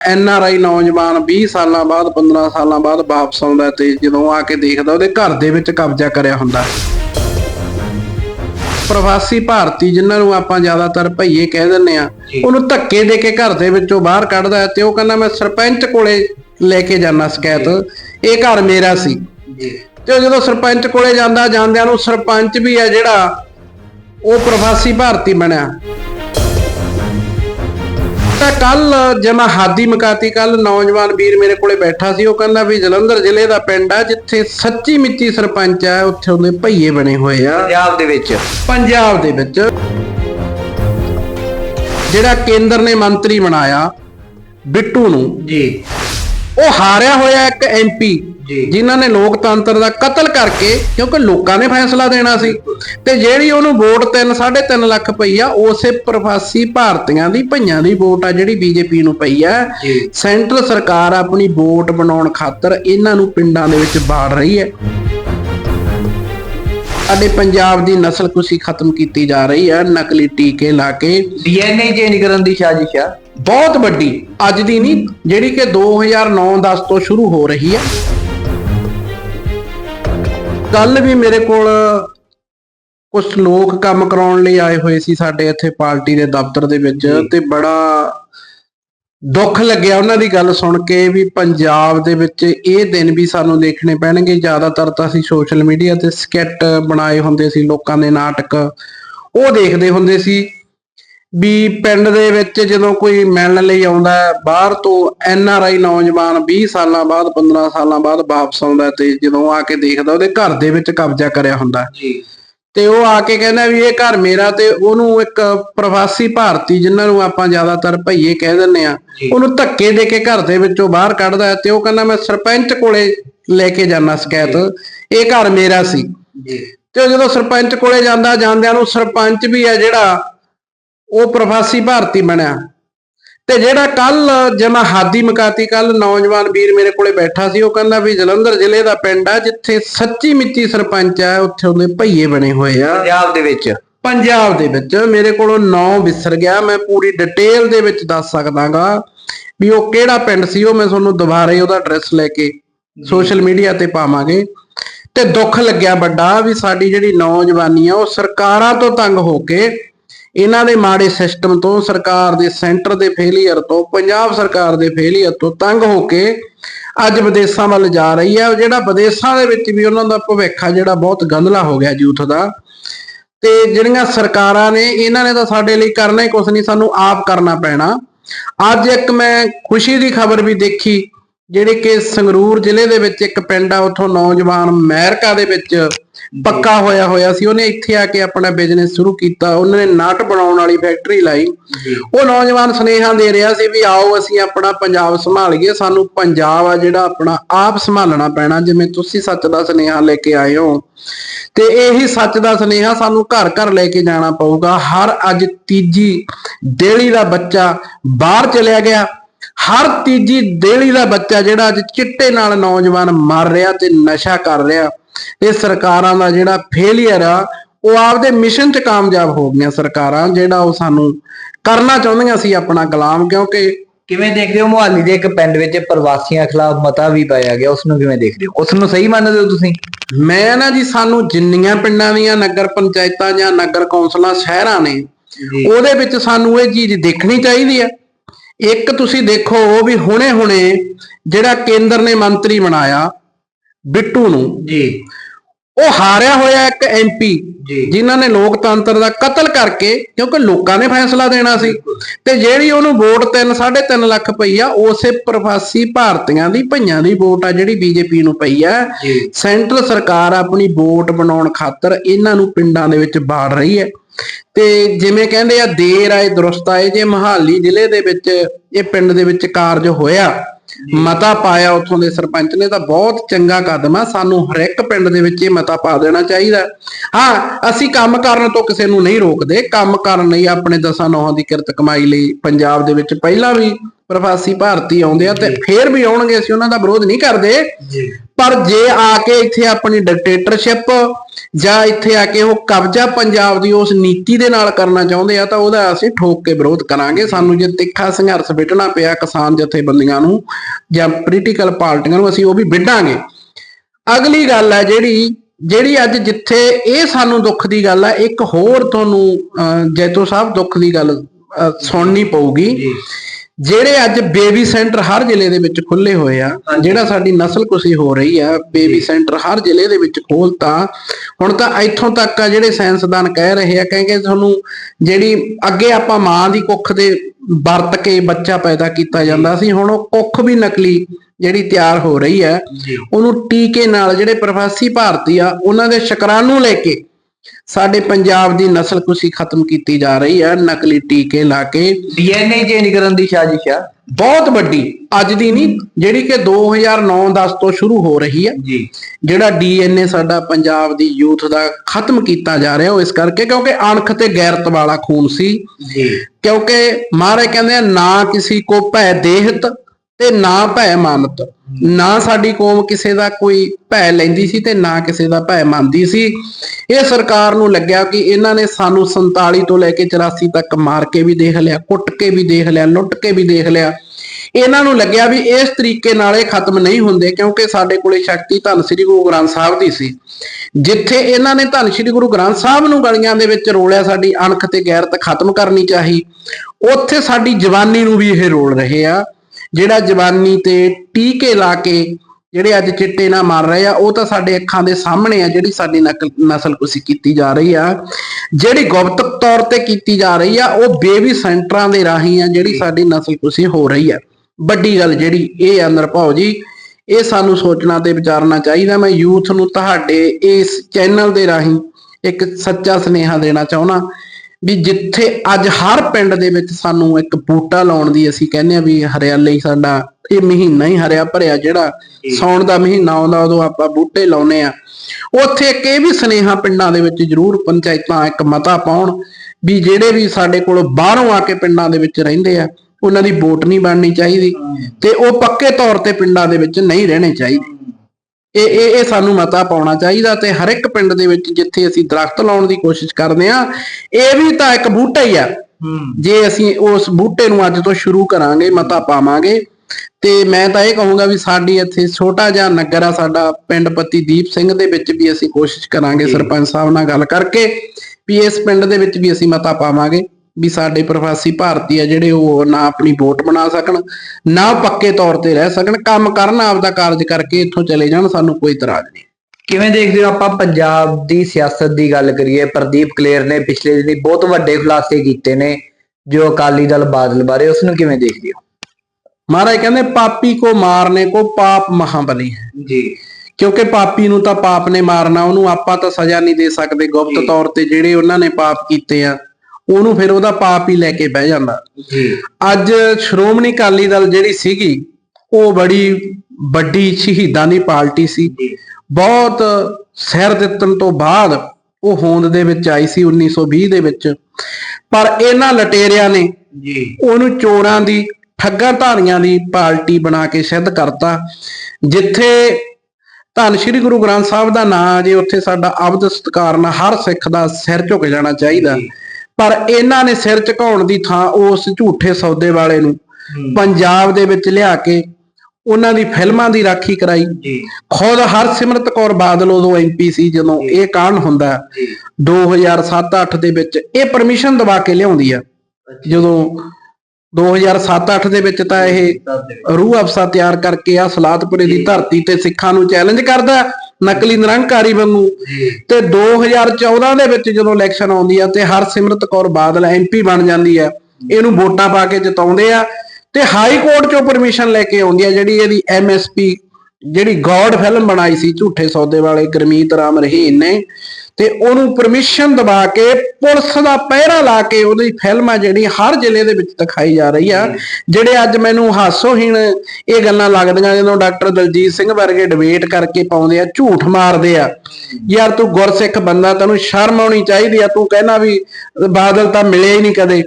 N R I ਨੌਜਵਾਨ 20 ਸਾਲਾਂ ਬਾਅਦ 15 ਸਾਲਾਂ ਬਾਅਦ ਵਾਪਸ ਆਉਂਦਾ ਤੇ ਜਦੋਂ ਆ ਕੇ ਦੇਖਦਾ ਉਹਦੇ ਘਰ ਦੇ ਵਿੱਚ ਕਬਜ਼ਾ ਕਰਿਆ ਹੁੰਦਾ ਪ੍ਰਵਾਸੀ ਭਾਰਤੀ ਜਿਨ੍ਹਾਂ ਨੂੰ ਆਪਾਂ ਜ਼ਿਆਦਾਤਰ ਭਈਏ ਕਹਿ ਦਿੰਨੇ ਆ ਉਹਨੂੰ ਧੱਕੇ ਦੇ ਕੇ ਘਰ ਦੇ ਵਿੱਚੋਂ ਬਾਹਰ ਕੱਢਦਾ ਤੇ ਉਹ ਕਹਿੰਦਾ ਮੈਂ ਸਰਪੰਚ ਕੋਲੇ ਲੈ ਕੇ ਜਾਣਾ ਸ਼ਿਕਾਇਤ। ਇਹ ਘਰ ਮੇਰਾ ਸੀ। ਤੇ ਉਹ ਜਦੋਂ ਸਰਪੰਚ ਕੋਲੇ ਜਾਂਦਾ ਜਾਂਦਿਆਂ ਨੂੰ ਸਰਪੰਚ ਵੀ ਹੈ ਜਿਹੜਾ ਉਹ ਪ੍ਰਵਾਸੀ ਭਾਰਤੀ ਬਣਿਆ। ਤਾਂ ਕੱਲ ਜਮਾ ਹਾਦੀ ਮਕਾਤੀ ਕੱਲ ਨੌਜਵਾਨ ਵੀਰ ਮੇਰੇ ਕੋਲੇ ਬੈਠਾ ਸੀ ਉਹ ਕਹਿੰਦਾ ਵੀ ਜਲੰਧਰ ਜ਼ਿਲ੍ਹੇ ਦਾ ਪਿੰਡ ਆ ਜਿੱਥੇ ਸੱਚੀ ਮਿੱਚੀ ਸਰਪੰਚ ਆ ਉੱਥੇ ਉਹਦੇ ਭਈਏ ਬਣੇ ਹੋਏ ਆ। ਪੰਜਾਬ ਦੇ ਵਿੱਚ। ਪੰਜਾਬ ਦੇ ਵਿੱਚ। ਜਿਹੜਾ ਕੇਂਦਰ ਨੇ ਮੰਤਰੀ ਬਣਾਇਆ ਬਿੱਟੂ ਨੂੰ। ਜੀ। ਉਹ ਹਾਰਿਆ ਹੋਇਆ ਇੱਕ ਐਮਪੀ। ਜਿਨ੍ਹਾਂ ਨੇ ਲੋਕਤੰਤਰ ਦਾ ਕਤਲ ਕਰਕੇ ਕਿਉਂਕਿ ਲੋਕਾਂ ਨੇ ਫੈਸਲਾ ਦੇਣਾ ਸੀ। ਤੇ ਜਿਹੜੀ ਉਹਨੂੰ ਵੋਟ 3 3.5 ਲੱਖ ਪਈ ਆ ਉਸੇ ਪ੍ਰਵਾਸੀ ਭਾਰਤੀਆਂ ਦੀ ਭਈਆਂ ਦੀ ਵੋਟ ਆ ਜਿਹੜੀ ਬੀਜੇਪੀ ਨੂੰ ਪਈ ਆ। ਜੀ। ਸੈਂਟਰਲ ਸਰਕਾਰ ਆਪਣੀ ਵੋਟ ਬਣਾਉਣ ਖਾਤਰ ਇਹਨਾਂ ਨੂੰ ਪਿੰਡਾਂ ਦੇ ਵਿੱਚ ਬਾੜ ਰਹੀ ਹੈ। ਸਾਡੇ ਪੰਜਾਬ ਦੀ ਨਸਲਕੁਸ਼ੀ ਖਤਮ ਕੀਤੀ ਜਾ ਰਹੀ ਹੈ ਨਕਲੀ ਟੀਕੇ ਲਾ ਕੇ। ਡੀਐਨਏ ਚੇਂਜ ਕਰਨ ਦੀ ਸਾਜ਼ਿਸ਼ ਆ। ਬਹੁਤ ਵੱਡੀ। ਅੱਜ ਦੀ ਨਹੀਂ ਜਿਹੜੀ ਕਿ 2009-10 ਤੋਂ ਸ਼ੁਰੂ ਹੋ ਰਹੀ ਹੈ। ਕੱਲ ਵੀ ਮੇਰੇ ਕੋਲ ਕੁਝ ਲੋਕ ਕੰਮ ਕਰਾਉਣ ਲਈ ਆਏ ਹੋਏ ਸੀ ਸਾਡੇ ਇੱਥੇ ਪਾਰਟੀ ਦੇ ਦਫ਼ਤਰ ਦੇ ਵਿੱਚ ਤੇ ਬੜਾ ਦੁੱਖ ਲੱਗਿਆ ਉਹਨਾਂ ਦੀ ਗੱਲ ਸੁਣ ਕੇ ਵੀ ਪੰਜਾਬ ਦੇ ਵਿੱਚ ਇਹ ਦਿਨ ਵੀ ਸਾਨੂੰ ਦੇਖਣੇ ਪੈਣਗੇ। ਜ਼ਿਆਦਾਤਰ ਤਾਂ ਅਸੀਂ ਸੋਸ਼ਲ ਮੀਡੀਆ ਤੇ ਸਕੈਟ ਬਣਾਏ ਹੁੰਦੇ ਸੀ ਲੋਕਾਂ ਦੇ ਨਾਟਕ। ਉਹ ਦੇਖਦੇ ਹੁੰਦੇ ਸੀ ਵੀ ਪਿੰਡ ਦੇ ਵਿੱਚ ਜਦੋਂ ਕੋਈ ਮਿਲਣ ਲਈ ਆਉਂਦਾ ਬਾਹਰ ਤੋਂ ਐਨ ਆਰ ਆਈ ਨੌਜਵਾਨ 20 ਸਾਲਾਂ ਬਾਅਦ 15 ਸਾਲਾਂ ਬਾਅਦ ਵਾਪਸ ਆਉਂਦਾ ਤੇ ਜਦੋਂ ਆ ਕੇ ਦੇਖਦਾ ਉਹਦੇ ਘਰ ਦੇ ਵਿੱਚ ਕਬਜ਼ਾ ਕਰਿਆ ਹੁੰਦਾ। ਜੀ ਤੇ ਉਹ ਆ ਕੇ ਕਹਿੰਦਾ ਵੀ ਇਹ ਘਰ ਮੇਰਾ ਤੇ ਉਹਨੂੰ ਇੱਕ ਪ੍ਰਵਾਸੀ ਭਾਰਤੀ ਜਿਨ੍ਹਾਂ ਨੂੰ ਆਪਾਂ ਜ਼ਿਆਦਾਤਰ ਭਈਏ ਕਹਿ ਦਿੰਨੇ ਆ। ਉਹਨੂੰ ਧੱਕੇ ਦੇ ਕੇ ਘਰ ਦੇ ਵਿੱਚੋਂ ਬਾਹਰ ਕੱਢਦਾ ਤੇ ਉਹ ਕਹਿੰਦਾ ਮੈਂ ਸਰਪੰਚ ਕੋਲੇ ਲੈ ਕੇ ਜਾਣਾ ਸ਼ਿਕਾਇਤ ਇਹ ਘਰ ਮੇਰਾ ਸੀ ਜੀ ਤੇ ਜਦੋਂ ਸਰਪੰਚ ਕੋਲੇ ਜਾਂਦਾ ਜਾਂਦਿਆਂ ਨੂੰ ਸਰਪੰਚ ਵੀ ਹੈ ਜਿਹੜਾ ਉਹ ਪ੍ਰਵਾਸੀ ਭਾਰਤੀ ਬਣਿਆ। ਤੇ ਜਿਹੜਾ ਕੱਲ ਜਮਾ ਹਾਦੀ ਮਕਾਤੀ ਕੱਲ ਨੌਜਵਾਨ ਵੀਰ ਮੇਰੇ ਕੋਲੇ ਬੈਠਾ ਸੀ ਉਹ ਕਹਿੰਦਾ ਵੀ ਜਲੰਧਰ ਜ਼ਿਲ੍ਹੇ ਦਾ ਪਿੰਡ ਆ ਜਿੱਥੇ ਸੱਚੀ ਮਿੱਚੀ ਸਰਪੰਚ ਆ ਉੱਥੇ ਉਹਦੇ ਭਈਏ ਬਣੇ ਹੋਏ ਆ। ਪੰਜਾਬ ਦੇ ਵਿੱਚ? ਪੰਜਾਬ ਦੇ ਵਿੱਚ। ਮੇਰੇ ਕੋਲੋਂ ਨਾਂ ਵਿਸਰ ਗਿਆ ਮੈਂ ਪੂਰੀ ਡਿਟੇਲ ਦੇ ਵਿੱਚ ਦੱਸ ਸਕਦਾਗਾ ਵੀ ਉਹ ਕਿਹੜਾ ਪਿੰਡ ਸੀ ਉਹ ਮੈਂ ਤੁਹਾਨੂੰ ਦੁਬਾਰੇ ਉਹਦਾ ਐਡਰੈਸ ਲੈ ਕੇ ਸੋਸ਼ਲ ਮੀਡੀਆ ਤੇ ਪਾਵਾਂਗੇ। ਤੇ ਦੁੱਖ ਲੱਗਿਆ ਵੱਡਾ ਵੀ ਸਾਡੀ ਜਿਹੜੀ ਨੌਜਵਾਨੀ ਆ ਉਹ ਸਰਕਾਰਾਂ ਤੋਂ ਤੰਗ ਹੋ ਕੇ ਇਹਨਾਂ ਦੇ ਮਾੜੇ ਸਿਸਟਮ ਤੋਂ ਸਰਕਾਰ ਦੇ ਸੈਂਟਰ ਦੇ ਫੇਲੀਅਰ ਤੋਂ, ਪੰਜਾਬ ਸਰਕਾਰ ਦੇ ਫੇਲੀਅਰ ਤੋਂ ਤੰਗ ਹੋ ਕੇ ਅੱਜ ਵਿਦੇਸ਼ਾਂ ਵੱਲ ਜਾ ਰਹੀ ਹੈ। ਜਿਹੜਾ ਵਿਦੇਸ਼ਾਂ ਦੇ ਵਿੱਚ ਵੀ ਉਹਨਾਂ ਦਾ ਭਵਿੱਖ ਆ, ਜਿਹੜਾ ਬਹੁਤ ਗੰਧਲਾ ਹੋ ਗਿਆ ਯੂਥ ਦਾ। ਤੇ ਜਿਹੜੀਆਂ ਸਰਕਾਰਾਂ ਨੇ, ਇਹਨਾਂ ਨੇ ਤਾਂ ਸਾਡੇ ਲਈ ਕਰਨਾ ਹੀ ਕੁਛ ਨਹੀਂ, ਸਾਨੂੰ ਆਪ ਕਰਨਾ ਪੈਣਾ। ਅੱਜ ਇੱਕ ਮੈਂ ਖੁਸ਼ੀ ਦੀ ਖਬਰ ਵੀ ਦੇਖੀ। ਜਿਹੜੇ ਕਿ ਸੰਗਰੂਰ ਜ਼ਿਲ੍ਹੇ ਦੇ ਵਿੱਚ ਇੱਕ ਪਿੰਡ ਆ ਉੱਥੋਂ ਨੌਜਵਾਨ ਅਮਰੀਕਾ ਦੇ ਵਿੱਚ ਪੱਕਾ ਹੋਇਆ ਹੋਇਆ ਸੀ। ਉਹਨੇ ਇੱਥੇ ਆ ਕੇ ਆਪਣਾ ਬਿਜ਼ਨਸ ਸ਼ੁਰੂ ਕੀਤਾ। ਉਹਨੇ ਨਟ ਬਣਾਉਣ ਵਾਲੀ ਫੈਕਟਰੀ ਲਾਈ। ਉਹ ਨੌਜਵਾਨ ਸੁਨੇਹਾ ਦੇ ਰਿਹਾ ਸੀ ਵੀ ਆਓ ਅਸੀਂ ਆਪਣਾ ਪੰਜਾਬ ਸੰਭਾਲੀਏ। ਸਾਨੂੰ ਪੰਜਾਬ ਆ ਜਿਹੜਾ ਆਪਣਾ ਆਪ ਸੰਭਾਲਣਾ ਪੈਣਾ ਜਿਵੇਂ ਤੁਸੀਂ ਸੱਚ ਦਾ ਸੁਨੇਹਾ ਲੈ ਕੇ ਆਏ ਹੋ। ਤੇ ਇਹੀ ਸੱਚ ਦਾ ਸੁਨੇਹਾ ਸਾਨੂੰ ਘਰ ਘਰ ਲੈ ਕੇ ਜਾਣਾ ਪਊਗਾ। ਹਰ ਅੱਜ ਤੀਜੀ ਡੇਲੀ ਦਾ ਬੱਚਾ ਬਾਹਰ ਚਲਿਆ ਗਿਆ। ਹਰ ਤੀਜੀ ਡੇਲੀ ਦਾ ਬੱਚਾ ਜਿਹੜਾ ਅੱਜ ਚਿੱਟੇ ਨਾਲ ਨੌਜਵਾਨ ਮਰ ਰਿਹਾ ਤੇ ਨਸ਼ਾ ਕਰ ਰਿਹਾ ਇਹ ਸਰਕਾਰਾਂ ਦਾ ਜਿਹੜਾ ਫੇਲਿਅਰ ਆ ਉਹ ਆਪਦੇ ਮਿਸ਼ਨ 'ਚ ਕਾਮਯਾਬ ਹੋ ਗਈਆਂ ਸਰਕਾਰਾਂ ਜਿਹੜਾ ਉਹ ਸਾਨੂੰ ਕਰਨਾ ਚਾਹੁੰਦੀਆਂ ਸੀ ਆਪਣਾ ਗੁਲਾਮ ਕਿਉਂਕਿ ਕਿਵੇਂ ਦੇਖਦੇ ਹੋ ਮੁਹਾਲੀ ਦੇ ਇੱਕ ਪਿੰਡ ਵਿੱਚ ਪ੍ਰਵਾਸੀਆਂ ਖਿਲਾਫ ਮਤਾ ਵੀ ਪਾਇਆ ਗਿਆ ਉਸ ਨੂੰ ਕਿਵੇਂ ਦੇਖਦੇ ਹੋ? ਉਸ ਨੂੰ ਸਹੀ ਮੰਨਦੇ ਹੋ ਤੁਸੀਂ? ਮੈਂ ਨਾ ਜੀ ਸਾਨੂੰ ਜਿੰਨੀਆਂ ਪਿੰਡਾਂ ਦੀਆਂ ਨਗਰ ਪੰਚਾਇਤਾਂ ਜਾਂ ਨਗਰ ਕੌਂਸਲਾਂ ਸ਼ਹਿਰਾਂ ਨੇ ਉਹਦੇ ਵਿੱਚ ਸਾਨੂੰ ਇਹ ਚੀਜ਼ ਦੇਖਣੀ ਚਾਹੀਦੀ ਹੈ ਇੱਕ ਤੁਸੀਂ ਦੇਖੋ ਵੀ ਹੁਣੇ-ਹੁਣੇ ਜਿਹੜਾ ਕੇਂਦਰ ਨੇ ਮੰਤਰੀ ਬਣਾਇਆ ਬਿੱਟੂ ਨੂੰ। ਜੀ। ਉਹ ਹਾਰਿਆ ਹੋਇਆ ਇੱਕ ਐਮਪੀ। ਜਿਨ੍ਹਾਂ ਨੇ ਲੋਕਤੰਤਰ ਦਾ ਕਤਲ ਕਰਕੇ ਕਿਉਂਕਿ ਲੋਕਾਂ ਨੇ ਫੈਸਲਾ ਦੇਣਾ ਸੀ। ਤੇ ਜਿਹੜੀ ਉਹਨੂੰ ਵੋਟ 3 3.5 ਲੱਖ ਪਈ ਆ ਉਸੇ ਪ੍ਰਵਾਸੀ ਭਾਰਤੀਆਂ ਦੀ ਭਈਆਂ ਦੀ ਵੋਟ ਆ ਜਿਹੜੀ ਬੀਜੇਪੀ ਨੂੰ ਪਈ ਆ। ਜੀ। ਸੈਂਟਰਲ ਸਰਕਾਰ ਆਪਣੀ ਵੋਟ ਬਣਾਉਣ ਖਾਤਰ ਇਹਨਾਂ ਨੂੰ ਪਿੰਡਾਂ ਦੇ ਵਿੱਚ ਬਾੜ ਰਹੀ ਹੈ। ਤੇ ਜਿਵੇਂ ਕਹਿੰਦੇ ਆ ਦੇਰ ਆਏ ਦਰੁਸਤ ਆਏ ਜੇ ਮਹਾਲੀ ਜ਼ਿਲ੍ਹੇ ਦੇ ਵਿੱਚ ਇਹ ਪਿੰਡ ਦੇ ਵਿੱਚ ਕਾਰਜ ਹੋਇਆ ਮਤਾ ਪਾਇਆ ਉੱਥੋਂ ਦੇ ਸਰਪੰਚ ਨੇ ਤਾਂ ਬਹੁਤ ਚੰਗਾ ਕਦਮ ਆ ਸਾਨੂੰ ਹਰ ਇੱਕ ਪਿੰਡ ਦੇ ਵਿੱਚ ਇਹ ਮਤਾ ਪਾ ਦੇਣਾ ਚਾਹੀਦਾ। ਹਾਂ ਅਸੀਂ ਕੰਮ ਕਰਨ ਤੋਂ ਕਿਸੇ ਨੂੰ ਨਹੀਂ ਰੋਕਦੇ ਕੰਮ ਕਰਨ ਲਈ ਆਪਣੇ ਦਸਾਂ ਨੌਹਾਂ ਦੀ ਕਿਰਤ ਕਮਾਈ ਲਈ ਪੰਜਾਬ ਦੇ ਵਿੱਚ ਪਹਿਲਾਂ ਵੀ ਪ੍ਰਵਾਸੀ ਭਾਰਤੀ ਆਉਂਦੇ ਆ ਤੇ ਫੇਰ ਵੀ ਆਉਣਗੇ ਅਸੀਂ ਉਹਨਾਂ ਦਾ ਵਿਰੋਧ ਨਹੀਂ ਕਰਦੇ। ਪਰ ਜੇ ਆ ਕੇ ਇੱਥੇ ਆਪਣੀ ਡਿਕਟੇਟਰਸ਼ਿਪ ਜਾਂ ਇੱਥੇ ਆ ਕੇ ਉਹ ਕਬਜ਼ਾ ਪੰਜਾਬ ਦੀ ਉਸ ਨੀਤੀ ਦੇ ਨਾਲ ਕਰਨਾ ਚਾਹੁੰਦੇ ਆ ਤਾਂ ਉਹਦਾ ਅਸੀਂ ਠੋਕ ਕੇ ਵਿਰੋਧ ਕਰਾਂਗੇ। ਸਾਨੂੰ ਜੇ ਤਿੱਖਾ ਸੰਘਰਸ਼ ਵਿੱਢਣਾ ਪਿਆ ਕਿਸਾਨ ਜਥੇਬੰਦੀਆਂ ਨੂੰ ਜਾਂ ਪੋਲੀਟੀਕਲ ਪਾਰਟੀਆਂ ਨੂੰ ਅਸੀਂ ਉਹ ਵੀ ਵਿੱਢਾਂਗੇ। ਅਗਲੀ ਗੱਲ ਹੈ ਜਿਹੜੀ ਜਿਹੜੀ ਅੱਜ ਜਿੱਥੇ ਇਹ ਸਾਨੂੰ ਦੁੱਖ ਦੀ ਗੱਲ ਹੈ ਇੱਕ ਹੋਰ ਤੁਹਾਨੂੰ ਅਹ, ਜੈਤੋ ਸਾਹਿਬ ਦੁੱਖ ਦੀ ਗੱਲ ਸੁਣਨੀ ਪਊਗੀ। ਜਿਹੜੇ ਅੱਜ ਬੇਬੀ ਸੈਂਟਰ ਹਰ ਜ਼ਿਲ੍ਹੇ ਦੇ ਵਿੱਚ ਖੁੱਲੇ ਹੋਏ ਆ ਜਿਹੜਾ ਸਾਡੀ ਨਸਲਕੁਸ਼ੀ ਹੋ ਰਹੀ ਆ ਬੇਬੀ ਸੈਂਟਰ ਹਰ ਜ਼ਿਲ੍ਹੇ ਦੇ ਵਿੱਚ ਖੋਲਤਾ ਹੁਣ ਤਾਂ ਇੱਥੋਂ ਤੱਕ ਆ ਜਿਹੜੇ ਸਾਇੰਸਦਾਨ ਕਹਿ ਰਹੇ ਆ ਕਹਿੰਗੇ ਤੁਹਾਨੂੰ ਜਿਹੜੀ ਅੱਗੇ ਆਪਾਂ ਮਾਂ ਦੀ ਕੁੱਖ ਦੇ ਵਰਤ ਕੇ ਬੱਚਾ ਪੈਦਾ ਕੀਤਾ ਜਾਂਦਾ ਸੀ ਹੁਣ ਉਹ ਕੁੱਖ ਵੀ ਨਕਲੀ ਜਿਹੜੀ ਤਿਆਰ ਹੋ ਰਹੀ ਹੈ ਉਹਨੂੰ ਟੀਕੇ ਨਾਲ ਜਿਹੜੇ ਪ੍ਰਵਾਸੀ ਭਾਰਤੀ ਆ ਉਹਨਾਂ ਦੇ ਸ਼ੁਕਰਾਣੂ ਲੈ ਕੇ ਸਾਡੇ ਪੰਜਾਬ ਦੀ ਨਸਲਕੁਸ਼ੀ ਖਤਮ ਕੀਤੀ ਜਾ ਰਹੀ ਹੈ ਨਕਲੀ ਟੀਕੇ ਲਾ ਕੇ। ਡੀਐਨਏ ਚੇਂਜ ਕਰਨ ਦੀ ਸਾਜ਼ਿਸ਼ ਆ। ਬਹੁਤ ਵੱਡੀ। ਅੱਜ ਦੀ ਨਹੀਂ ਜਿਹੜੀ ਕਿ 2009-10 ਤੋਂ ਸ਼ੁਰੂ ਹੋ ਰਹੀ ਹੈ। ਜੀ। ਜਿਹੜਾ ਡੀਐਨਏ ਸਾਡਾ ਪੰਜਾਬ ਦੀ ਯੂਥ ਦਾ ਖਤਮ ਕੀਤਾ ਜਾ ਰਿਹਾ ਉਹ ਇਸ ਕਰਕੇ ਕਿਉਂਕਿ ਅਣਖ ਤੇ ਗੈਰਤ ਵਾਲਾ ਖੂਨ ਸੀ। ਜੀ। ਕਿਉਂਕਿ ਮਹਾਰਾਜ ਕਹਿੰਦੇ ਆ ਨਾ ਕਿਸੇ ਕੋ ਭੈ ਦੇਹਤ ਤੇ ਨਾ ਭੈ ਮਾਨਤ। ਨਾ ਸਾਡੀ ਕੌਮ ਕਿਸੇ ਦਾ ਕੋਈ ਭੈ ਲੈਂਦੀ ਸੀ ਤੇ ਨਾ ਕਿਸੇ ਦਾ ਭੈ ਮੰਨਦੀ ਸੀ। ਇਹ ਸਰਕਾਰ ਨੂੰ ਲੱਗਿਆ ਕਿ ਇਹਨਾਂ ਨੇ ਸਾਨੂੰ 47 ਤੋਂ ਲੈ ਕੇ 84 ਤੱਕ ਮਾਰ ਕੇ ਵੀ ਦੇਖ ਲਿਆ, ਕੁੱਟ ਕੇ ਵੀ ਦੇਖ ਲਿਆ, ਲੁੱਟ ਕੇ ਵੀ ਦੇਖ ਲਿਆ। ਇਹਨਾਂ ਨੂੰ ਲੱਗਿਆ ਵੀ ਇਸ ਤਰੀਕੇ ਨਾਲ ਇਹ ਖਤਮ ਨਹੀਂ ਹੁੰਦੇ ਕਿਉਂਕਿ ਸਾਡੇ ਕੋਲੇ ਸ਼ਕਤੀ ਧੰਨ ਸ੍ਰੀ ਗੁਰੂ ਗ੍ਰੰਥ ਸਾਹਿਬ ਦੀ ਸੀ। ਜਿੱਥੇ ਇਹਨਾਂ ਨੇ ਧੰਨ ਸ੍ਰੀ ਗੁਰੂ ਗ੍ਰੰਥ ਸਾਹਿਬ ਨੂੰ ਗਲੀਆਂ ਦੇ ਵਿੱਚ ਰੋਲਿਆ, ਸਾਡੀ ਅਣਖ ਤੇ ਗੈਰਤ ਖਤਮ ਕਰਨੀ ਚਾਹੀ, ਉੱਥੇ ਸਾਡੀ ਜਵਾਨੀ ਨੂੰ ਵੀ ਇਹ ਰੋਲ ਰਹੇ ਆ। ਜਿਹੜਾ ਜਵਾਨੀ ਤੇ ਟੀਕੇ ਲਾ ਕੇ ਜਿਹੜੇ ਅੱਜ ਚਿੱਟੇ ਨਾਲ ਮਾਰ ਰਹੇ ਆ, ਉਹ ਤਾਂ ਸਾਡੇ ਅੱਖਾਂ ਦੇ ਸਾਹਮਣੇ ਆ, ਜਿਹੜੀ ਸਾਡੀ ਨਕਲ ਨਸਲਕੁਸ਼ੀ ਕੀਤੀ ਜਾ ਰਹੀ ਆ। ਜਿਹੜੀ ਗੁਪਤ ਤੌਰ ਤੇ ਕੀਤੀ ਜਾ ਰਹੀ ਆ, ਉਹ ਬੇਬੀ ਸੈਂਟਰਾਂ ਦੇ ਰਾਹੀਂ ਆ, ਜਿਹੜੀ ਸਾਡੀ ਨਸਲਕੁਸ਼ੀ ਹੋ ਰਹੀ ਆ। ਵੱਡੀ ਗੱਲ ਜਿਹੜੀ, ਇਹ ਆ ਨਿਰਭਉ ਜੀ, ਇਹ ਸਾਨੂੰ ਸੋਚਣਾ ਤੇ ਵਿਚਾਰਨਾ ਚਾਹੀਦਾ। ਮੈਂ ਯੂਥ ਨੂੰ ਤੁਹਾਡੇ ਇਸ ਚੈਨਲ ਦੇ ਰਾਹੀਂ ਇੱਕ ਸੱਚਾ ਸੁਨੇਹਾ ਦੇਣਾ ਚਾਹੁੰਦਾ। ਵੀ ਜਿੱਥੇ ਅੱਜ ਹਰ ਪਿੰਡ ਦੇ ਵਿੱਚ ਸਾਨੂੰ ਇੱਕ ਬੂਟਾ ਲਾਉਣ ਦੀ ਅਸੀਂ ਕਹਿੰਦੇ ਆ ਵੀ ਹਰਿਆਲੀ ਸਾਡਾ ਇਹ ਮਹੀਨਾ ਹੀ ਹਰਿਆ ਭਰਿਆ ਜਿਹੜਾ ਸੌਣ ਦਾ ਮਹੀਨਾ ਆਉਂਦਾ ਉਦੋਂ ਆਪਾਂ ਬੂਟੇ ਲਾਉਨੇ ਆ ਉੱਥੇ ਇੱਕ ਇਹ ਵੀ ਸੁਨੇਹਾ ਪਿੰਡਾਂ ਦੇ ਵਿੱਚ ਜ਼ਰੂਰ ਪੰਚਾਇਤਾਂ ਇੱਕ ਮਤਾ ਪਾਉਣ ਵੀ ਜਿਹੜੇ ਵੀ ਸਾਡੇ ਕੋਲ ਬਾਹਰੋਂ ਆ ਕੇ ਪਿੰਡਾਂ ਦੇ ਵਿੱਚ ਰਹਿੰਦੇ ਆ ਉਹਨਾਂ ਦੀ ਵੋਟ ਨਹੀਂ ਬਣਨੀ ਚਾਹੀਦੀ ਤੇ ਉਹ ਪੱਕੇ ਤੌਰ ਤੇ ਪਿੰਡਾਂ ਦੇ ਵਿੱਚ ਨਹੀਂ ਰਹਿਣੇ ਚਾਹੀਦੇ। ਇਹ ਇਹ ਇਹ ਸਾਨੂੰ ਮਤਾ ਪਾਉਣਾ ਚਾਹੀਦਾ ਤੇ ਹਰ ਇੱਕ ਪਿੰਡ ਦੇ ਵਿੱਚ ਜਿੱਥੇ ਅਸੀਂ ਦਰਖਤ ਲਾਉਣ ਦੀ ਕੋਸ਼ਿਸ਼ ਕਰਦੇ ਆ ਇਹ ਵੀ ਤਾਂ ਇੱਕ ਬੂਟਾ ਹੀ ਆ। ਜੇ ਅਸੀਂ ਉਸ ਬੂਟੇ ਨੂੰ ਅੱਜ ਤੋਂ ਸ਼ੁਰੂ ਕਰਾਂਗੇ ਮਤਾ ਪਾਵਾਂਗੇ ਤੇ ਮੈਂ ਤਾਂ ਇਹ ਕਹੂੰਗਾ ਵੀ ਸਾਡੀ ਇੱਥੇ ਛੋਟਾ ਜਿਹਾ ਨਗਰ ਆ ਸਾਡਾ ਪਿੰਡ ਪੱਤੀ ਦੀਪ ਸਿੰਘ ਦੇ ਵਿੱਚ ਵੀ ਅਸੀਂ ਕੋਸ਼ਿਸ਼ ਕਰਾਂਗੇ ਸਰਪੰਚ ਸਾਹਿਬ ਨਾਲ ਗੱਲ ਕਰਕੇ ਵੀ ਇਸ ਪਿੰਡ ਦੇ ਵਿੱਚ ਵੀ ਅਸੀਂ ਮਤਾ ਪਾਵਾਂਗੇ। ਵੀ ਸਾਡੇ ਪ੍ਰਵਾਸੀ ਭਾਰਤੀ ਆ ਜਿਹੜੇ ਉਹ ਨਾ ਆਪਣੀ ਵੋਟ ਬਣਾ ਸਕਣ ਨਾ ਪੱਕੇ ਤੌਰ ਤੇ ਰਹਿ ਸਕਣ ਕੰਮ ਕਰਨ ਆਪਦਾ ਕਾਰਜ ਕਰਕੇ ਇੱਥੋਂ ਚਲੇ ਜਾਣ ਸਾਨੂੰ ਕੋਈ ਇਤਰਾਜ਼ ਨਹੀਂ। ਕਿਵੇਂ ਦੇਖਦੇ ਹੋ ਆਪਾਂ ਪੰਜਾਬ ਦੀ ਸਿਆਸਤ ਦੀ ਗੱਲ ਕਰੀਏ ਪ੍ਰਦੀਪ ਕਲੇਰ ਨੇ ਪਿਛਲੇ ਦਿਨੀ ਬਹੁਤ ਵੱਡੇ ਖੁਲਾਸੇ ਕੀਤੇ ਨੇ ਜੋ ਅਕਾਲੀ ਦਲ ਬਾਦਲ ਬਾਰੇ ਉਸ ਨੂੰ ਕਿਵੇਂ ਦੇਖਦੇ ਹੋ? ਮਹਾਰਾਜ ਕਹਿੰਦੇ ਪਾਪੀ ਕੋ ਮਾਰਨੇ ਕੋ ਪਾਪ ਮਹਾਬਲੀ ਹੈ। ਜੀ। ਕਿਉਂਕਿ ਪਾਪੀ ਨੂੰ ਤਾਂ ਪਾਪ ਨੇ ਮਾਰਨਾ ਉਹਨੂੰ ਆਪਾਂ ਤਾਂ ਸਜ਼ਾ ਨਹੀਂ ਦੇ ਸਕਦੇ ਗੁਪਤ ਤੌਰ ਤੇ ਜਿਹੜੇ ਉਹਨਾਂ ਨੇ ਪਾਪ ਕੀਤੇ ਆ ਉਹਨੂੰ ਫਿਰ ਉਹਦਾ ਪਾਪ ਹੀ ਲੈ ਕੇ ਬਹਿ ਜਾਂਦਾ। ਜੀ। ਅੱਜ ਸ਼੍ਰੋਮਣੀ ਅਕਾਲੀ ਦਲ ਜਿਹੜੀ ਸੀਗੀ ਉਹ ਬੜੀ ਵੱਡੀ ਸ਼ਹੀਦਾਂ ਦੀ ਪਾਰਟੀ ਸੀ। ਬਹੁਤ ਸਿਰ ਦਿੱਤਣ ਤੋਂ ਬਾਅਦ ਉਹ ਹੋਂਦ ਦੇ ਵਿੱਚ ਆਈ ਸੀ 1920 ਦੇ ਵਿੱਚ। ਪਰ ਇਹਨਾਂ ਲਟੇਰਿਆਂ ਨੇ ਜੀ। ਉਹਨੂੰ ਚੋਰਾਂ ਦੀ ਠੱਗਾਂ ਧਾਰੀਆਂ ਦੀ ਪਾਰਟੀ ਬਣਾ ਕੇ ਸਿੱਧ ਕਰਤਾ। ਜਿੱਥੇ ਧੰਨ ਸ਼੍ਰੀ ਗੁਰੂ ਗ੍ਰੰਥ ਸਾਹਿਬ ਦਾ ਨਾਮ ਜੇ ਉੱਥੇ ਸਾਡਾ ਅਬਦ ਸਤਕਾਰ ਨਾਲ ਹਰ ਸਿੱਖ ਦਾ ਸਿਰ ਝੁਕ ਜਾਣਾ ਚਾਹੀਦਾ। ਪਰ ਇਹਨਾਂ ਨੇ ਸਿਰ ਝੁਕਾਉਣ ਦੀ ਥਾਂ ਉਸ ਝੂਠੇ ਸੌਦੇ ਵਾਲੇ ਨੂੰ ਪੰਜਾਬ ਦੇ ਵਿੱਚ ਲਿਆ ਕੇ ਉਹਨਾਂ ਦੀ ਫਿਲਮਾਂ ਦੀ ਰਾਖੀ ਕਰਾਈ। ਖੁਦ ਹਰਸਿਮਰਤ ਕੌਰ ਬਾਦਲ ਉਦੋਂ ਐਮਪੀ ਸੀ ਜਦੋਂ ਇਹ ਕਾਂਡ ਹੁੰਦਾ 2007-8 ਦੇ ਵਿੱਚ ਇਹ ਪਰਮਿਸ਼ਨ ਦਵਾ ਕੇ ਲਿਆਉਂਦੀ ਆ ਜਦੋਂ 2007-8 ਦੇ ਵਿੱਚ ਤਾਂ ਇਹ ਰੂਹ ਅਫਸਾ ਤਿਆਰ ਕਰਕੇ ਆ ਸਲਾਤਪੁਰੇ ਦੀ ਧਰਤੀ ਤੇ ਸਿੱਖਾਂ ਨੂੰ ਚੈਲੰਜ ਕਰਦਾ ਨਕਲੀ ਨਿਰੰਕਾਰੀ ਵਾਂਗੂ। ਤੇ 2014 ਦੇ ਵਿੱਚ ਜਦੋਂ ਇਲੈਕਸ਼ਨ ਆਉਂਦੀ ਆ ਤੇ ਹਰਸਿਮਰਤ ਕੌਰ ਬਾਦਲ ਐਮਪੀ ਬਣ ਜਾਂਦੀ ਆ, ਇਹਨੂੰ ਵੋਟਾਂ ਪਾ ਕੇ ਜਿਤਾਉਂਦੇ ਆ। ਤੇ ਹਾਈ ਕੋਰਟ ਚੋਂ ਪਰਮਿਸ਼ਨ ਲੈ ਕੇ ਆਉਂਦੀ ਆ ਜਿਹੜੀ ਇਹਦੀ ਐਮਐਸਪੀ ਜਿਹੜੀ ਗੋਡ ਫਿਲਮ ਬਣਾਈ ਸੀ ਝੂਠੇ ਸੌਦੇ ਵਾਲੇ ਗਰਮੀਤ ਰਾਮ ਰਹੀਨ ਨੇ। ਤੇ ਉਹਨੂੰ ਪਰਮਿਸ਼ਨ ਦਵਾ ਕੇ ਪੁਲਿਸ ਦਾ ਪਹਿਰਾ ਲਾ ਕੇ ਉਹਦੀ ਫਿਲਮ ਆ ਜਿਹੜੀ ਹਰ ਜ਼ਿਲ੍ਹੇ ਦੇ ਵਿੱਚ ਦਿਖਾਈ ਜਾ ਰਹੀ ਆ। ਜਿਹੜੇ ਅੱਜ ਮੈਨੂੰ ਹਾਸੋਹੀਣ ਇਹ ਗੱਲਾਂ ਲੱਗਦੀਆਂ ਜਦੋਂ ਡਾਕਟਰ ਦਲਜੀਤ ਸਿੰਘ ਵਰਗੇ ਡਿਬੇਟ ਕਰਕੇ ਪਾਉਂਦੇ ਆ ਝੂਠ ਮਾਰਦੇ ਆ। ਯਾਰ ਤੂੰ ਗੁਰਸਿੱਖ ਬੰਦਾ ਤੈਨੂੰ ਸ਼ਰਮ ਆਉਣੀ ਚਾਹੀਦੀ ਆ ਤੂੰ ਕਹਿਣਾ ਵੀ ਬਾਦਲ ਤਾਂ ਮਿਲਿਆ ਹੀ ਨਹੀਂ ਕਦੇ।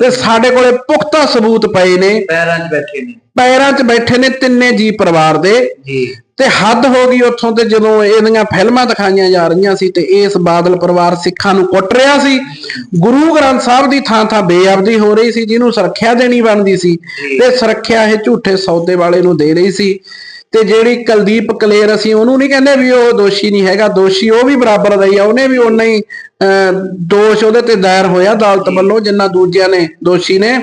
ਤੇ ਸਾਡੇ ਕੋਲੇ ਪੁਖਤਾ ਸਬੂਤ ਪਏ ਨੇ। ਪੈਰਾਂ 'ਚ ਬੈਠੇ ਨੇ। ਪੈਰਾਂ 'ਚ ਬੈਠੇ ਨੇ ਤਿੰਨੇ ਜੀ ਪਰਿਵਾਰ ਦੇ। ਜੀ। ਤੇ ਹੱਦ ਹੋ ਗਈ ਉੱਥੋਂ ਤੇ ਜਦੋਂ ਇਹਦੀਆਂ ਫਿਲਮਾਂ ਦਿਖਾਈਆਂ ਜਾ ਰਹੀਆਂ ਸੀ ਤੇ ਇਸ ਬਾਦਲ ਪਰਿਵਾਰ ਸਿੱਖਾਂ ਨੂੰ ਕੁੱਟ ਰਿਹਾ ਸੀ। ਗੁਰੂ ਗ੍ਰੰਥ ਸਾਹਿਬ ਦੀ ਥਾਂ ਥਾਂ ਬੇਅਬਦੀ ਹੋ ਰਹੀ ਸੀ ਜਿਹਨੂੰ ਸੁਰੱਖਿਆ ਦੇਣੀ ਬਣਦੀ ਸੀ ਤੇ ਸੁਰੱਖਿਆ ਇਹ ਝੂਠੇ ਸੌਦੇ ਵਾਲੇ ਨੂੰ ਦੇ ਰਹੀ ਸੀ। ਤੇ ਜਿਹੜੀ ਕੁਲਦੀਪ ਕਲੇਰ ਅਸੀਂ ਉਹਨੂੰ ਨਹੀਂ ਕਹਿੰਦੇ ਵੀ ਉਹ ਦੋਸ਼ੀ ਨਹੀਂ ਹੈਗਾ ਦੋਸ਼ੀ ਉਹ ਵੀ ਬਰਾਬਰ ਦਾ ਹੀ ਆ ਉਹਨੇ ਵੀ ਉਨਾ ਹੀ ਅਹ, ਦੋਸ਼ ਉਹਦੇ ਤੇ ਦਾਇਰ ਹੋਇਆ ਅਦਾਲਤ ਵੱਲੋਂ ਜਿੰਨਾ ਦੂਜਿਆਂ ਨੇ ਦੋਸ਼ੀ ਨੇ।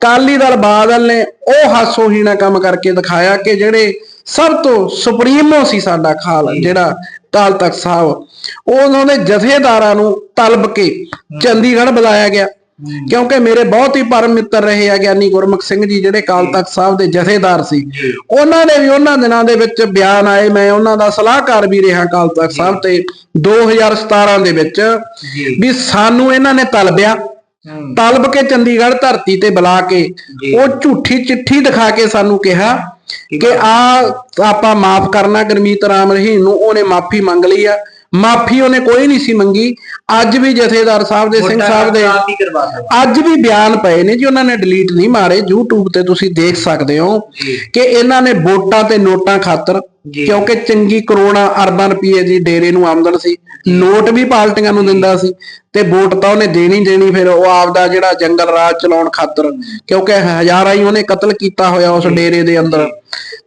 ਕਾਲੀ ਦਲ ਬਾਦਲ ਨੇ ਉਹ ਹਾਸੋਹੀਣਾ ਕੰਮ ਕਰਕੇ ਦਿਖਾਇਆ ਕਿ ਜਿਹੜੇ ਸਭ ਤੋਂ ਸੁਪਰੀਮੋ ਸੀ ਸਾਡਾ ਖਾਲ ਜਿਹੜਾ ਕਾਲ ਤਖਤ ਸਾਹਿਬ। ਉਹ ਉਹਨਾਂ ਦੇ ਜਥੇਦਾਰਾਂ ਨੂੰ ਤਲਬ ਕੇ ਚੰਡੀਗੜ੍ਹ ਬੁਲਾਇਆ ਗਿਆ। ਕਿਉਂਕਿ ਮੇਰੇ ਬਹੁਤ ਹੀ ਪਰਮ ਮਿੱਤਰ ਰਹੇ ਆ ਗਿਆਨੀ ਗੁਰਮੁਖ ਸਿੰਘ ਜੀ ਜਿਹੜੇ ਕਾਲ ਤਖਤ ਸਾਹਿਬ ਦੇ ਜਥੇਦਾਰ ਸੀ। ਉਹਨਾਂ ਦੇ ਵੀ ਉਹਨਾਂ ਦਿਨਾਂ ਦੇ ਵਿੱਚ ਬਿਆਨ ਆਏ। ਮੈਂ ਉਹਨਾਂ ਦਾ ਸਲਾਹਕਾਰ ਵੀ ਰਿਹਾ ਕਾਲ ਤਖਤ ਸਾਹਿਬ ਤੇ 2017 ਦੇ ਵਿੱਚ ਵੀ ਸਾਨੂੰ ਇਹਨਾਂ ਨੇ ਤਲਬਿਆ। ਤਲਬ ਕੇ ਚੰਡੀਗੜ੍ਹ ਧਰਤੀ ਤੇ ਬੁਲਾ ਕੇ ਉਹ ਝੂਠੀ ਚਿੱਠੀ ਦਿਖਾ ਕੇ ਸਾਨੂੰ ਕਿਹਾ ਕਿ ਆ। ਆਪਾਂ ਮਾਫ ਕਰਨਾ ਗੁਰਮੀਤ ਰਾਮ ਰਹੀਮ ਨੂੰ ਉਹਨੇ ਮਾਫੀ ਮੰਗ ਲਈ ਆ। ਮਾਫੀ ਉਹਨੇ ਕੋਈ ਨਹੀਂ ਸੀ ਮੰਗੀ। ਅੱਜ ਵੀ ਜਥੇਦਾਰ ਸਾਹਿਬ ਦੇ ਸਿੰਘ ਸਾਹਿਬ ਦੇ ਅੱਜ ਵੀ ਬਿਆਨ ਪਏ ਨੇ ਜੀ ਉਹਨਾਂ ਨੇ ਡਿਲੀਟ ਨਹੀਂ ਮਾਰੇ। YouTube ਤੇ ਤੁਸੀਂ ਦੇਖ ਸਕਦੇ ਹੋ। ਕਿ ਇਹਨਾਂ ਨੇ ਵੋਟਾਂ ਤੇ ਨੋਟਾਂ ਖਾਤਰ। ਕਿਉਂਕਿ ਚੰਗੀ ਕਰੋੜਾਂ ਅਰਬਾਂ ਰੁਪਏ ਦੀ ਡੇਰੇ ਨੂੰ ਆਮਦਨ ਸੀ ਨੋਟ ਵੀ ਪਾਰਟੀਆਂ ਨੂੰ ਦਿੰਦਾ ਸੀ ਤੇ ਵੋਟ ਤਾਂ ਉਹਨੇ ਦੇਣੀ ਦੇਣੀ ਫਿਰ ਉਹ ਆਪਦਾ ਜਿਹੜਾ ਜੰਗਲ ਰਾਜ ਚਲਾਉਣ ਖਾਤਰ ਕਿਉਂਕਿ ਹਜ਼ਾਰਾਂ ਹੀ ਉਹਨੇ ਕਤਲ ਕੀਤਾ ਹੋਇਆ ਉਸ ਡੇਰੇ ਦੇ ਅੰਦਰ।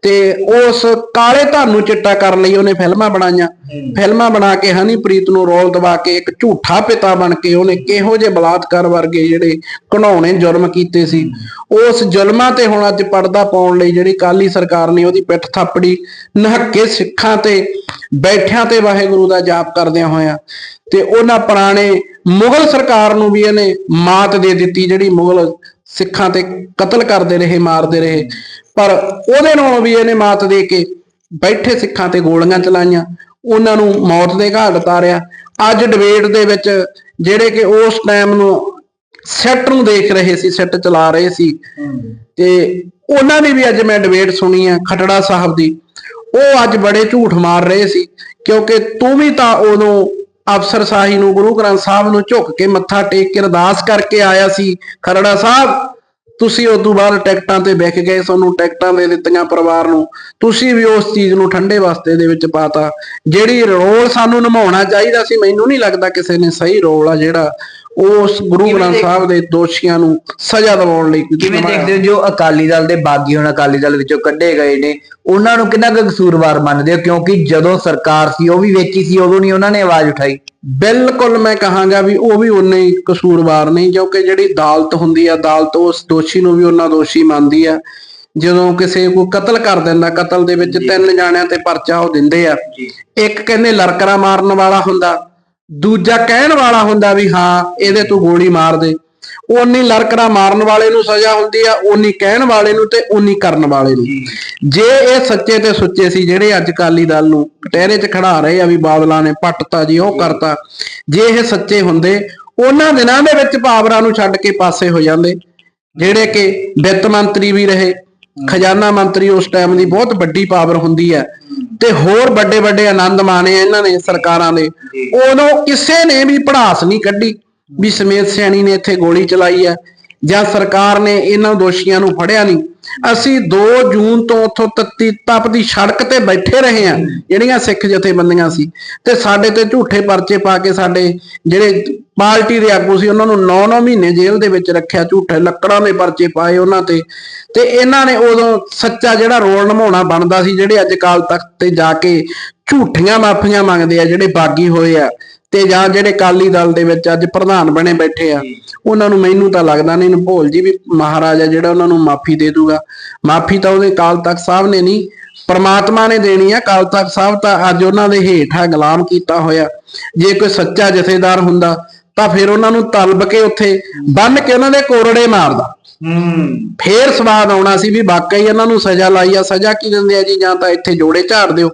ਤੇ ਉਸ ਕਾਲੇ ਧਨ ਨੂੰ ਚਿੱਟਾ ਕਰਨ ਲਈ ਉਹਨੇ ਫਿਲਮਾਂ ਬਣਾਈਆਂ। ਫਿਲਮਾਂ ਬਣਾ ਕੇ ਹਨੀਪ੍ਰੀਤ ਨੂੰ ਰੋਲ ਦਵਾ ਕੇ ਇੱਕ ਝੂਠਾ ਪਿਤਾ ਬਣ ਕੇ ਉਹਨੇ ਕਿਹੋ ਜਿਹੇ ਬਲਾਤਕਾਰ ਵਰਗੇ ਜਿਹੜੇ ਘਣਾਉਣੇ ਜ਼ੁਲਮ ਕੀਤੇ ਸੀ। ਉਸ ਜ਼ੁਲਮਾਂ ਤੇ ਹੁਣ ਅੱਜ ਪਰਦਾ ਪਾਉਣ ਲਈ ਜਿਹੜੀ ਕਾਲੀ ਸਰਕਾਰ ਨੇ ਉਹਦੀ ਪਿੱਠ ਥਾਪੜੀ ਨਹੱਕੇ ਸਿੱਖਾਂ ਤੇ ਬੈਠਿਆਂ ਤੇ ਵਾਹਿਗੁਰੂ ਦਾ ਜਾਪ ਕਰਦਿਆਂ ਹੋਇਆਂ। ਤੇ ਉਹਨਾਂ ਪੁਰਾਣੇ ਮੁਗਲ ਸਰਕਾਰ ਨੂੰ ਵੀ ਇਹਨੇ ਮਾਤ ਦੇ ਦਿੱਤੀ ਜਿਹੜੀ ਮੁਗਲ ਸਿੱਖਾਂ ਤੇ ਕਤਲ ਕਰਦੇ ਰਹੇ, ਮਾਰਦੇ ਰਹੇ। ਪਰ ਉਹਦੇ ਨਾਲੋਂ ਵੀ ਇਹਨੇ ਮਾਤ ਦੇ ਕੇ ਬੈਠੇ ਸਿੱਖਾਂ ਤੇ ਗੋਲੀਆਂ ਚਲਾਈਆਂ। ਉਹਨਾਂ ਨੂੰ ਮੌਤ ਦੇ ਘਾਟ ਉਤਾਰਿਆ। ਅੱਜ ਡਿਬੇਟ ਦੇ ਵਿੱਚ ਜਿਹੜੇ ਕਿ ਉਸ ਟਾਈਮ ਨੂੰ ਸੈੱਟ ਨੂੰ ਦੇਖ ਰਹੇ ਸੀ ਸੈੱਟ ਚਲਾ ਰਹੇ ਸੀ। ਤੇ ਉਹਨਾਂ ਦੀ ਵੀ ਅੱਜ ਮੈਂ ਡਿਬੇਟ ਸੁਣੀ ਆ, ਖਟੜਾ ਸਾਹਿਬ ਦੀ। ਉਹ ਅੱਜ ਬੜੇ ਝੂਠ ਮਾਰ ਰਹੇ ਸੀ। ਕਿਉਂਕਿ ਤੂੰ ਵੀ ਤਾਂ ਉਦੋਂ ਅਫਸਰ ਸਾਹੀ ਨੂੰ, ਗੁਰੂ ਗ੍ਰੰਥ ਸਾਹਿਬ ਨੂੰ ਝੁੱਕ ਕੇ ਮੱਥਾ ਟੇਕ ਕੇ ਅਰਦਾਸ ਕਰਕੇ ਆਇਆ ਸੀ, ਖਰੜਾ ਸਾਹਿਬ, ਤੁਸੀਂ ਉਸ ਤੋਂ ਬਾਅਦ ਟਿਕਟਾਂ ਤੇ ਵਿਕ ਗਏ, ਤੁਹਾਨੂੰ ਟਿਕਟਾਂ ਦੇ ਦਿੱਤੀਆਂ ਪਰਿਵਾਰ ਨੂੰ, ਤੁਸੀਂ ਵੀ ਉਸ ਚੀਜ਼ ਨੂੰ ਠੰਡੇ ਵਾਸਤੇ ਦੇ ਵਿੱਚ ਪਾਤਾ। ਜਿਹੜੀ ਰੋਲ ਸਾਨੂੰ ਨਿਭਾਉਣਾ ਚਾਹੀਦਾ ਸੀ, ਮੈਨੂੰ ਨਹੀਂ ਲੱਗਦਾ ਕਿਸੇ ਨੇ ਸਹੀ ਰੋਲ ਆ ਜਿਹੜਾ ਉਸ ਗੁਰੂ ਗ੍ਰੰਥ ਸਾਹਿਬ ਦੇ ਦੋਸ਼ੀਆਂ ਨੂੰ ਸਜ਼ਾ ਦਿਵਾਉਣ ਲਈ ਕਿਵੇਂ। ਦੇਖਦੇ ਹੋ ਜੋ ਅਕਾਲੀ ਦਲ ਦੇ ਬਾਗੀ ਹੁਣ ਅਕਾਲੀ ਦਲ ਵਿੱਚੋਂ ਕੱਢੇ ਗਏ ਨੇ ਉਹਨਾਂ ਨੂੰ ਕਿੰਨਾ ਕੁ ਕਸੂਰਵਾਰ ਮੰਨਦੇ ਹੋ? ਕਿਉਂਕਿ ਜਦੋਂ ਸਰਕਾਰ ਸੀ ਉਹ ਵੀ ਵੇਚੀ ਸੀ ਉਦੋਂ ਨਹੀਂ ਉਹਨਾਂ ਨੇ ਆਵਾਜ਼ ਉਠਾਈ। ਬਿਲਕੁਲ ਮੈਂ ਕਹਾਂਗਾ ਵੀ ਉਹ ਵੀ ਹੀ ਕਸੂਰਵਾਰ ਨਹੀਂ ਕਿਉਂਕਿ ਜਿਹੜੀ ਅਦਾਲਤ ਹੁੰਦੀ ਆ ਅਦਾਲਤ ਉਸ ਦੋਸ਼ੀ ਨੂੰ ਵੀ ਉਹਨਾਂ ਦੋਸ਼ੀ ਮੰਨਦੀ ਆ। ਜਦੋਂ ਕਿਸੇ ਕੋਈ ਕਤਲ ਕਰ ਦਿੰਦਾ ਕਤਲ ਦੇ ਵਿੱਚ ਤਿੰਨ ਜਾਣਿਆਂ ਤੇ ਪਰਚਾ ਉਹ ਦਿੰਦੇ ਆ। ਇੱਕ ਕਹਿੰਦੇ ਲੜਕਰਾ ਮਾਰਨ ਵਾਲਾ ਹੁੰਦਾ ਦੂਜਾ ਕਹਿਣ ਵਾਲਾ ਹੁੰਦਾ ਵੀ ਹਾਂ, ਇਹਦੇ ਤੂੰ ਗੋਲੀ ਮਾਰ ਦੇ। ਉਨੀ ਲੜਕਰਾ ਮਾਰਨ ਵਾਲੇ ਨੂੰ ਸਜ਼ਾ ਹੁੰਦੀ ਆ ਉਨੀ ਕਹਿਣ ਵਾਲੇ ਨੂੰ ਤੇ ਉਨੀ ਕਰਨ ਵਾਲੇ ਨੂੰ। ਜੇ ਇਹ ਸੱਚੇ ਤੇ ਸੁੱਚੇ ਸੀ, ਜਿਹੜੇ ਅੱਜ ਅਕਾਲੀ ਦਲ ਨੂੰ ਕਟਹਿਰੇ 'ਚ ਖੜਾ ਰਹੇ ਆ ਵੀ ਬਾਦਲਾਂ ਨੇ ਪੱਟਤਾ ਜੀ, ਉਹ ਕਰਤਾ। ਜੇ ਇਹ ਸੱਚੇ ਹੁੰਦੇ, ਉਹਨਾਂ ਦਿਨਾਂ ਦੇ ਵਿੱਚ ਪਾਵਰਾਂ ਨੂੰ ਛੱਡ ਕੇ ਪਾਸੇ ਹੋ ਜਾਂਦੇ। ਜਿਹੜੇ ਕਿ ਵਿੱਤ ਮੰਤਰੀ ਵੀ ਰਹੇ, ਖਜ਼ਾਨਾ ਮੰਤਰੀ ਉਸ ਟਾਈਮ ਦੀ ਬਹੁਤ ਵੱਡੀ ਪਾਵਰ ਹੁੰਦੀ ਹੈ ਤੇ ਹੋਰ ਵੱਡੇ ਵੱਡੇ ਆਨੰਦ ਮਾਣੇ ਇਹਨਾਂ ਨੇ ਸਰਕਾਰਾਂ ਦੇ ਉਦੋਂ ਕਿਸੇ ਨੇ ਵੀ ਪੜਾਸ ਨਹੀਂ ਕੱਢੀ ਵੀ ਸਮੇਤ ਸਿਆਣੀ ਨੇ ਇੱਥੇ ਗੋਲੀ ਚਲਾਈ ਹੈ। ਜਾਂ ਸਰਕਾਰ ਨੇ ਇਹਨਾਂ ਦੋਸ਼ੀਆਂ ਨੂੰ ਫੜਿਆ ਨਹੀਂ। ਅਸੀਂ 2 ਜੂਨ ਤੋਂ ਉੱਥੋਂ ਤੱਤੀ ਤਪਦੀ ਸੜਕ ਤੇ ਬੈਠੇ ਰਹੇ ਆ ਜਿਹੜੀਆਂ ਸਿੱਖ ਜਥੇਬੰਦੀਆਂ ਸੀ। ਤੇ ਸਾਡੇ ਤੇ ਝੂਠੇ ਪਰਚੇ ਪਾ ਕੇ ਸਾਡੇ ਜਿਹੜੇ ਪਾਰਟੀ ਦੇ ਆਗੂ ਸੀ, ਉਹਨਾਂ ਨੂੰ 9-9 ਮਹੀਨੇ ਜੇਲ੍ਹ ਦੇ ਵਿੱਚ ਰੱਖਿਆ ਝੂਠੇ ਲੱਕੜਾਂ ਦੇ ਪਰਚੇ ਪਾਏ ਉਹਨਾਂ ਤੇ। ਤੇ ਇਹਨਾਂ ਨੇ ਉਦੋਂ ਸੱਚਾ ਜਿਹੜਾ ਰੋਲ ਨਿਭਾਉਣਾ ਬਣਦਾ ਸੀ, ਜਿਹੜੇ ਅੱਜ ਕਾਲ ਤਖਤ ਤੇ ਜਾ ਕੇ ਝੂਠੀਆਂ ਮਾਫੀਆਂ ਮੰਗਦੇ ਆ, ਜਿਹੜੇ ਬਾਗੀ ਹੋਏ ਆ ਤੇ ਜਾਂ ਜਿਹੜੇ ਕਾਲੀ ਦਲ ਦੇ ਵਿੱਚ ਅੱਜ ਪ੍ਰਧਾਨ ਬਣੇ ਬੈਠੇ ਆ ਉਹਨਾਂ ਨੂੰ ਮੈਨੂੰ ਤਾਂ ਲੱਗਦਾ ਨਹੀਂ ਭੋਲ ਜੀ ਵੀ ਮਹਾਰਾਜਾ ਜਿਹੜਾ ਉਹਨਾਂ ਨੂੰ ਮਾਫੀ ਦੇ ਦੂਗਾ। ਮਾਫੀ ਤਾਂ ਉਹਦੇ ਕਾਲ ਤਖਤ ਸਾਹਿਬ ਨੇ ਨਹੀਂ ਪਰਮਾਤਮਾ ਨੇ ਦੇਣੀ ਆ। ਕਾਲ ਤਖਤ ਸਾਹਿਬ ਤਾਂ ਅੱਜ ਉਹਨਾਂ ਦੇ ਹੇਠਾਂ ਗੁਲਾਮ ਕੀਤਾ ਹੋਇਆ। ਜੇ ਕੋਈ ਸੱਚਾ ਜਥੇਦਾਰ ਹੁੰਦਾ ਤਾਂ ਫਿਰ ਉਹਨਾਂ ਨੂੰ ਤਲਬ ਕੇ ਉੱਥੇ ਬੰਨ ਕੇ ਉਹਨਾਂ ਦੇ ਕੋਰੜੇ ਮਾਰਦਾ। ਹੂੰ ਫੇਰ ਸਵਾਦ ਆਉਣਾ ਸੀ ਵੀ ਵਾਕਈ ਇਹਨਾਂ ਨੂੰ ਸਜ਼ਾ ਲਾਈ ਆ। ਸਜ਼ਾ ਕੀ ਦਿੰਦੇ ਆ ਜੀ? ਜਾਂ ਤਾਂ ਇੱਥੇ ਜੋੜੇ ਝਾੜ ਦਿਓ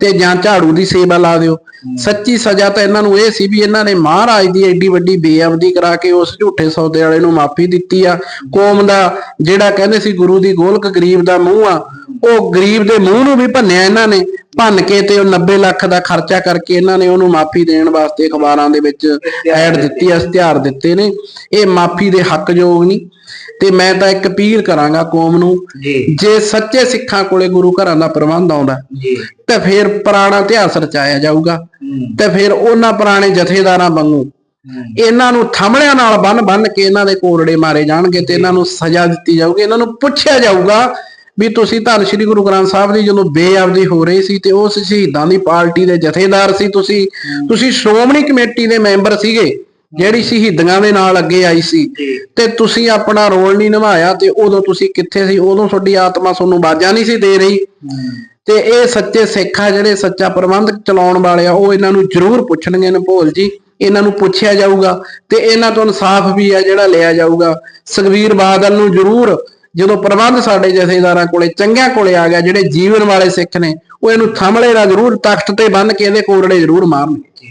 ਤੇ ਜਾਂ ਝਾੜੂ ਦੀ ਸੇਵਾ ਲਾ ਦਿਓ। ਸੱਚੀ ਸਜ਼ਾ ਤਾਂ ਇਹਨਾਂ ਨੂੰ ਇਹ ਸੀ ਵੀ ਇਹਨਾਂ ਨੇ ਮਹਾਰਾਜ ਦੀ ਐਡੀ ਵੱਡੀ ਬੇਅਬਦੀ ਕਰਾ ਕੇ ਉਸ ਝੂਠੇ ਸੌਦੇ ਵਾਲੇ ਨੂੰ ਮਾਫੀ ਦਿੱਤੀ ਆ। ਕੌਮ ਦਾ ਜਿਹੜਾ ਕਹਿੰਦੇ ਸੀ ਗੁਰੂ ਦੀ ਗੋਲਕ ਗਰੀਬ ਦਾ ਮੂੰਹ ਆ ਉਹ ਗਰੀਬ ਦੇ ਮੂੰਹ ਨੂੰ ਵੀ ਭੰਨਿਆ ਇਹਨਾਂ ਨੇ ਭੰਨ ਕੇ ਤੇ ਉਹ 90 ਲੱਖ ਦਾ ਖਰਚਾ ਕਰਕੇ ਇਹਨਾਂ ਨੇ ਉਹਨੂੰ ਮਾਫੀ ਦੇਣ ਵਾਸਤੇ ਅਖਬਾਰਾਂ ਦੇ ਵਿੱਚ ਐਡ ਦਿੱਤੀ ਇਸ਼ਤਿਹਾਰ ਦਿੱਤੇ ਨੇ। ਇਹ ਮਾਫੀ ਦੇ ਹੱਕਯੋਗ ਨਹੀਂ। ਤੇ ਮੈਂ ਤਾਂ ਇੱਕ ਅਪੀਲ ਕਰਾਂਗਾ ਕੌਮ ਨੂੰ ਜੀ। ਸੱਚੇ ਸਿੱਖਾਂ ਕੋਲੇ ਗੁਰੂ ਘਰਾਂ ਦਾ ਪ੍ਰਬੰਧ ਆਉਂਦਾ ਤੇ ਫਿਰ ਪੁਰਾਣਾ ਇਤਿਹਾਸ ਰਚਾਇਆ ਜਾਊਗਾ। ਤੇ ਫਿਰ ਉਹਨਾਂ ਪੁਰਾਣੇ ਜਥੇਦਾਰਾਂ ਵਾਂਗੂ ਇਹਨਾਂ ਨੂੰ ਥੰਮੜਿਆਂ ਨਾਲ ਬੰਨ ਬੰਨ ਕੇ ਇਹਨਾਂ ਦੇ ਕੋਰੜੇ ਮਾਰੇ ਜਾਣਗੇ ਤੇ ਇਹਨਾਂ ਨੂੰ ਸਜ਼ਾ ਦਿੱਤੀ ਜਾਊਗੀ ਇਹਨਾਂ ਨੂੰ ਪੁੱਛਿਆ ਜਾਊਗਾ ਵੀ ਤੁਸੀਂ ਧੰਨ ਸ਼੍ਰੀ ਗੁਰੂ ਗ੍ਰੰਥ ਸਾਹਿਬ ਦੀ ਜਦੋਂ ਬੇਅਬਦੀ ਹੋ ਰਹੀ ਸੀ ਤੇ ਉਸ ਸ਼ਹੀਦਾਂ ਦੀ ਪਾਰਟੀ ਦੇ ਜਥੇਦਾਰ ਸੀ ਤੁਸੀਂ ਤੁਸੀਂ ਸ਼੍ਰੋਮਣੀ ਕਮੇਟੀ ਦੇ ਮੈਂਬਰ ਸੀਗੇ ਜਿਹੜੀ ਸ਼ਹੀਦੀਆਂ ਦੇ ਨਾਲ ਅੱਗੇ ਆਈ ਸੀ। ਤੇ ਤੁਸੀਂ ਆਪਣਾ ਰੋਲ ਨਹੀਂ ਨਿਭਾਇਆ ਤੇ ਉਦੋਂ ਤੁਸੀਂ ਕਿੱਥੇ ਸੀ? ਉਦੋਂ ਤੁਹਾਡੀ ਆਤਮਾ ਤੁਹਾਨੂੰ ਬਾਜਾ ਨਹੀਂ ਸੀ ਦੇ ਰਹੀ। ਤੇ ਇਹ ਸੱਚੇ ਸਿੱਖ ਆ ਜਿਹੜੇ ਸੱਚਾ ਪ੍ਰਬੰਧ ਚਲਾਉਣ ਵਾਲੇ ਆ ਉਹ ਇਹਨਾਂ ਨੂੰ ਜ਼ਰੂਰ ਪੁੱਛਣਗੇ ਨਭੋਲ ਜੀ। ਇਹਨਾਂ ਨੂੰ ਪੁੱਛਿਆ ਜਾਊਗਾ ਤੇ ਇਹਨਾਂ ਤੋਂ ਇਨਸਾਫ ਵੀ ਆ ਜਿਹੜਾ ਲਿਆ ਜਾਊਗਾ। ਸੁਖਵੀਰ ਬਾਦਲ ਨੂੰ ਜ਼ਰੂਰ ਜਦੋਂ ਪ੍ਰਬੰਧ ਸਾਡੇ ਜਥੇਦਾਰਾਂ ਕੋਲੇ, ਚੰਗਿਆਂ ਕੋਲੇ ਆ ਗਿਆ, ਜਿਹੜੇ ਜੀਵਨ ਵਾਲੇ ਸਿੱਖ ਨੇ, ਉਹ ਇਹਨੂੰ ਥੰਮਲੇ ਨਾਲ ਜ਼ਰੂਰ ਤਖਤ ਤੇ ਬੰਨ ਕੇ ਇਹਦੇ ਕੋਰੜੇ ਜ਼ਰੂਰ ਮਾਰਨਗੇ।